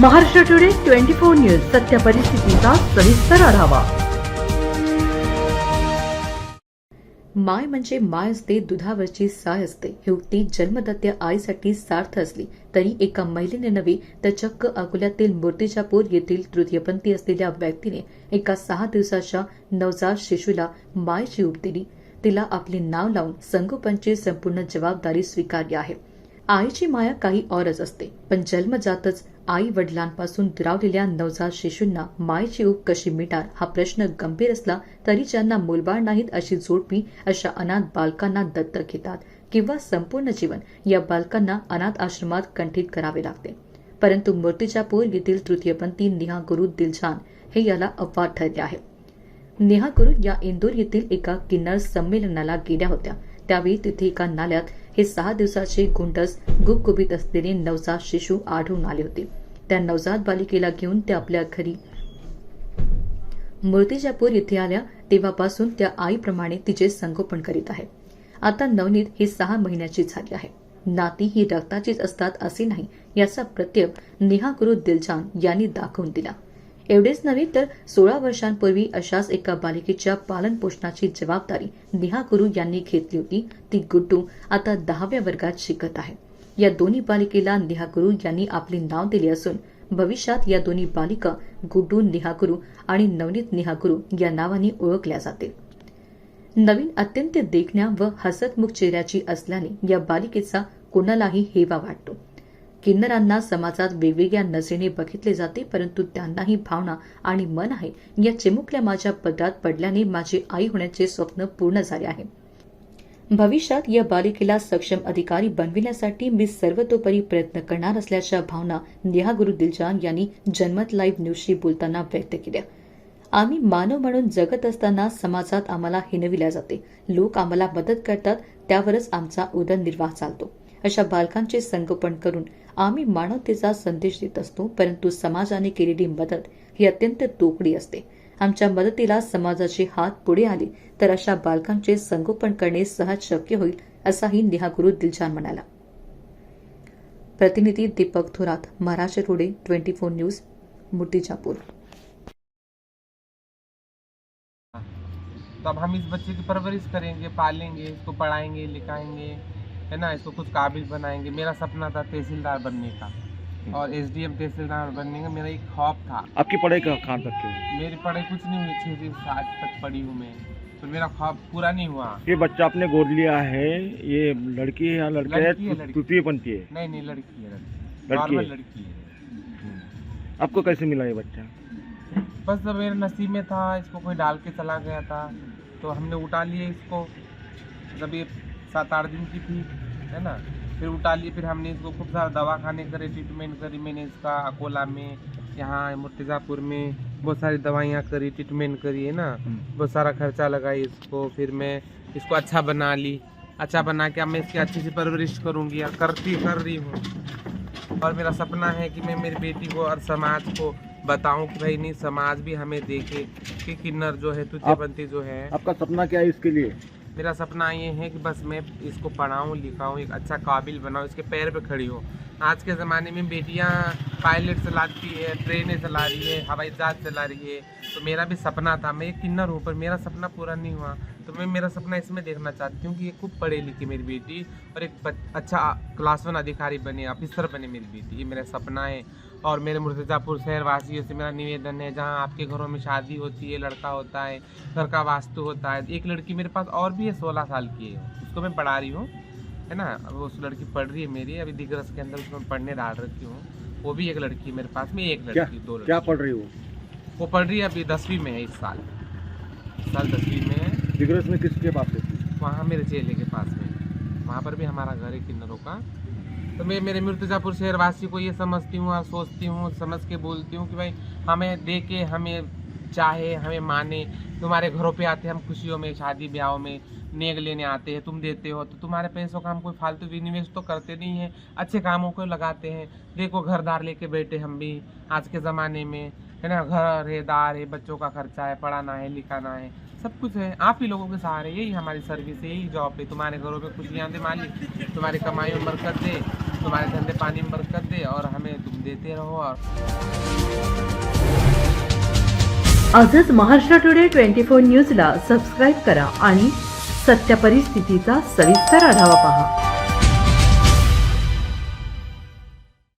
Maharashtra today twenty four news सत्य परिस्थितीचा सविस्तर आढावा. माय म्हणजे माय असते दुधावरची साय असते. ही उक्ती जन्मदात्या आईसाठी सार्थ असली तरी एका महिलेने नव्हे तर चक्क अकोल्यातील मूर्तिजापूर येथील तृतीयपंथी असलेल्या व्यक्तीने एका सहा दिवसाच्या नवजात शिशूला मायची उप दिली तिला आपले नाव लावून संगोपनची संपूर्ण जबाबदारी स्वीकारली आहे. आईची माया काही औरच असते. पण जन्मजातच आई वडिलांपासून दुरावलेल्या नवजात शिशूंना मायची ऊब कशी मिटार हा प्रश्न गंभीर असला तरी ज्यांना मुलबाळ नाहीत अशी जोडपी अशा अनाथ बालकांना दत्तक घेतात किंवा संपूर्ण जीवन या बालकांना अनाथ आश्रमात कंठित करावे लागते. परंतु मूर्तिजापूर येथील तृतीयपंथी निहा गुरु दिलजान हे याला अपवाद ठरले आहे नेहा गुरु या इंदोर येथील एका किन्नर संमेलनाला गेल्या होत्या. त्यावेळी तिथे एका नाल्यात हे सहा दिवसाचे गुंडस गुबगुबीत असलेले नवजात शिशू आढळून आले होते. त्या नवजात बालिकेला घेऊन त्या आपल्या घरी मूर्तिजापूर येथे आल्या तेव्हापासून त्या आईप्रमाणे तिचे संगोपन करीत आहे. आता नवनीत ही सहा महिन्याची झाली आहे. नाती ही रक्ताचीच असतात असे नाही याचा प्रत्यय नेहा गुरु दिलजान यांनी दाखवून दिला. एवढेच नव्हे तर सोळा वर्षांपूर्वी अशाच एका बालिकेच्या पालनपोषणाची जबाबदारी नेहा गुरु यांनी घेतली होती. ती गुड्डू आता दहाव्या वर्गात शिकत आहे. या दोन्ही बालिकेला नेहा गुरु यांनी आपले नाव दिले असून भविष्यात या दोन्ही बालिका गुड्डू नेहा गुरु आणि नवनीत नेहा गुरु या नावाने ओळखल्या जातील. नवीन अत्यंत देखण्या व हसतमुख चेहऱ्याची असल्याने या बालिकेचा कोणालाही हेवा वाटतो. किन्नरांना समाजात वेगवेगळ्या नजरेने बघितले जाते परंतु त्यांनाही भावना आणि मन आहे. या चिमुकल्या माझ्या पदरात पडल्याने माझी आई होण्याचे स्वप्न पूर्ण झाले आहे. भविष्यात या बालिकेला सक्षम अधिकारी बनविण्यासाठी मी सर्वतोपरी प्रयत्न करणार असल्याच्या भावना नेहा गुरु दिलजान यांनी जन्मत लाईव्ह न्यूजशी बोलताना व्यक्त केल्या. आम्ही मानव म्हणून जगत असताना समाजात आम्हाला हिनविल्या जाते. लोक आम्हाला मदत करतात त्यावरच आमचा उदरनिर्वाह चालतो. अशा बालकांचे संगोपन करून आम्ही मानवतेचा संदेश देत असतो परंतु समाजाने केलेली मदत ही अत्यंत तोकडी असते. आमच्या मदतीला समाजाचे हात पुढे आले तर अशा बालकांचे संगोपन करणे सहज शक्य होईल असाही नेहागुरु दिलजान म्हणाला. प्रतिनिधी Deepak Thorat Maharashtra today twenty four news Murtizapur. तब हम इस बच्चे की परवरिश करेंगे पालेंगे इसको पढ़ाएंगे लिखाएंगे। है ना इसको कुछ काबिल बनाएँगे। मेरा सपना था तहसीलदार बनने का और एस डी एम तहसीलदार बनने का। मेरा एक ख्वाब था। आपकी पढ़ाई का कहाँ तक की मेरी पढ़ाई कुछ नहीं हुई छः से सात तक पढ़ी हूँ मैं। तो मेरा ख्वाब पूरा नहीं हुआ। ये बच्चा आपने गोद लिया है ये लड़की है या लड़का है? है। तृतीय पंथी है? नहीं नहीं लड़की है लड़की। है। लड़की है। आपको कैसे मिला ये बच्चा? बस जब मेरे नसीब में था इसको कोई डाल के चला गया था। तो हमने उठा लिए इसको। जब ये सात आठ दिन की थी है ना? फिर उठा लिए फिर हमने इसको खूब सारा दवा खाने करे ट्रीटमेंट करी मैंने इसका अकोला में यहाँ मुर्तिज़ापुर में बहुत सारी दवाइयाँ करी ट्रीटमेंट करी है ना? बहुत सारा खर्चा लगाई इसको फिर मैं इसको अच्छा बना ली। अच्छा बना के अब मैं इसकी अच्छी सी परवरिश करूँगी करती कर रही हूँ। और मेरा सपना है कि मैं मेरी बेटी को और समाज को बताऊँ कि भाई नहीं समाज भी हमें देखे कि किन्नर जो है तुत्यपंथी जो है। आपका सपना क्या है इसके लिए? मेरा सपना ये है कि बस मैं इसको पढ़ाऊँ, लिखाऊँ, एक अच्छा काबिल बनाऊँ, इसके पैर पर खड़ी हो। आज के ज़माने में बेटियाँ पायलट चलाती है ट्रेनें चला रही है, हवाई जहाज़ चला रही है। तो मेरा भी सपना था, मैं एक किन्नर हूँ, पर मेरा सपना पूरा नहीं हुआ। तो मैं, मेरा सपना इसमें देखना चाहती हूँ कि ये खूब पढ़े लिखी मेरी बेटी और एक अच्छा क्लास वन अधिकारी बने ऑफिसर बने मेरी बेटी। ये मेरा सपना है। और मेरे मुर्तिज़ापुर शहर वासियों से मेरा निवेदन है जहाँ आपके घरों में शादी होती है लड़का होता है घर का वास्तु होता है एक लड़की मेरे पास और भी है सोलह साल की है। उसको मैं पढ़ा रही हूँ है ना? अब उस लड़की पढ़ रही है मेरी अभी दिग्रस के अंदर उसको मैं पढ़ने डाल रखी हूँ। वो भी एक लड़की है मेरे पास में एक लड़की क्या दो लड़की। क्या पढ़ रही हो? वो पढ़ रही है अभी दसवीं में है इस साल। इस साल दसवीं में है। दिग्रस में किसके पास वहाँ मेरे चेले के पास में वहाँ पर भी हमारा घर है किन्नरों का। तो मैं मेरे मिर्तजापुर शहरवासी को ये समझती हूँ, और सोचती हूँ, समझ के बोलती हूँ कि भाई हमें दे के हमें चाहे, हमें माने। तुम्हारे घरों पे आते हैं, हम खुशियों में, शादी ब्याहों में नेग लेने आते हैं, तुम देते हो तो तुम्हारे पैसों का हम कोई फालतू विनिवेश तो करते नहीं है, अच्छे कामों को लगाते हैं। देखो, घरदार लेके बैठे हम भी आज के ज़माने में, है ना? घर है, दार है, बच्चों का खर्चा है, पढ़ाना है, लिखाना है। सब कुछ है। आप ही लोगों के सहारे, यही हमारी सर्विस है, यही जॉब है। तुम्हारे घरों में खुशियाँ दे मालिक, तुम्हारी कमाई में बरकत दे, तुम्हारे धंधे पानी में बरकत दे और हमें तुम देते रहो और आजच महाराष्ट्र टुडे ट्वेंटी फोर न्यूजला सबस्क्राईब करा आणि सत्य परिस्थितीचा सविस्तर आढावा पहा.